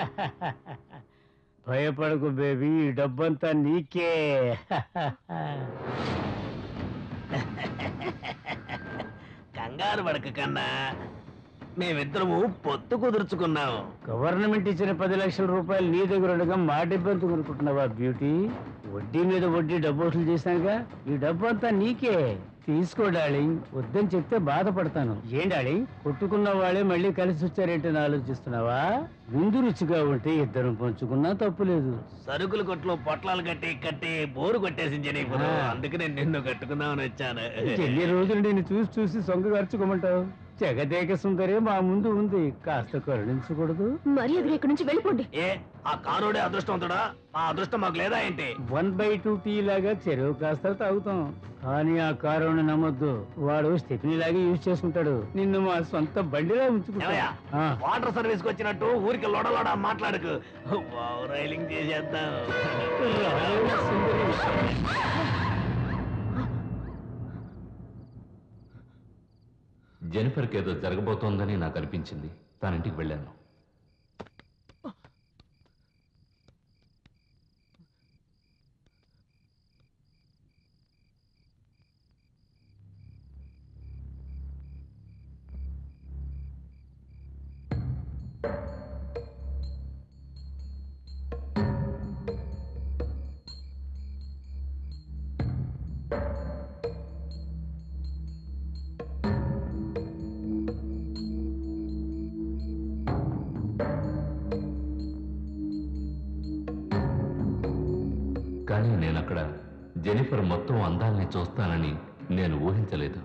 భయపడకు బేబీ ఈ డబ్బంతా నీకే. కంగారు పడక కన్నా మేమిద్దరము పొత్తు కుదుర్చుకున్నాం. గవర్నమెంట్ ఇచ్చిన పది లక్షల రూపాయలు నీ దగ్గర ఉండగా మా డబ్బు కొనుక్కుంటున్నావా బ్యూటీ? వడ్డీ మీద వడ్డీ డబ్బు వసూలు చేశానుగా ఈ డబ్బు అంతా నీకే. తీసుకో డార్లింగ్ వద్దని చెప్తే బాధపడతాను. ఏం డార్లింగ్ కొట్టుకున్న వాళ్ళే మళ్ళీ కలిసి వచ్చారేంటని ఆలోచిస్తున్నావా? ముందు రుచిగా ఉంటే ఇద్దరం పంచుకున్నా తప్పులేదు. సరుకుల కొట్లో పొట్లాలు కట్టి కట్టి బోరు కొట్టేసింది. అందుకనే నిన్ను కట్టుకుందామని వచ్చాను. ఎన్ని రోజులు నేను చూసి చూసి సొంగ ఖర్చుకోమంటావు జగదేక సుందరే మా ముందు ఉంది. కాస్త కరుణించకూడదు. మర్యాదగా ఇక్కడి నుంచి వెళ్ళిపోండి. ఏ ఆ కారోడే అదృష్టవంతుడా? ఆ అదృష్టం మాకు లేదా ఏంటి? వన్ బై టూ టీ లాగా చెరువు కాస్త తాగుతాం. కానీ ఆ కారుని నమ్మొద్దు. వాడు స్టెఫినీ లాగా యూజ్ చేసుకుంటాడు. నిన్ను మా సొంత బండిలా ఉంచుకుంటా? ఆ. వాటర్ సర్వీస్కి వచ్చినట్టు ఊరికి లోడ లోడ మాట్లాడకు. వావ్, రైలింగ్ చేసేద్దాం సుందరి. జెనిఫర్కి ఏదో జరగబోతోందని నాకు అనిపించింది తన ఇంటికి వెళ్ళాను. కానీ నేను అక్కడ జెనిఫర్ మొత్తం అందాల్ని చూస్తానని నేను ఊహించలేదు.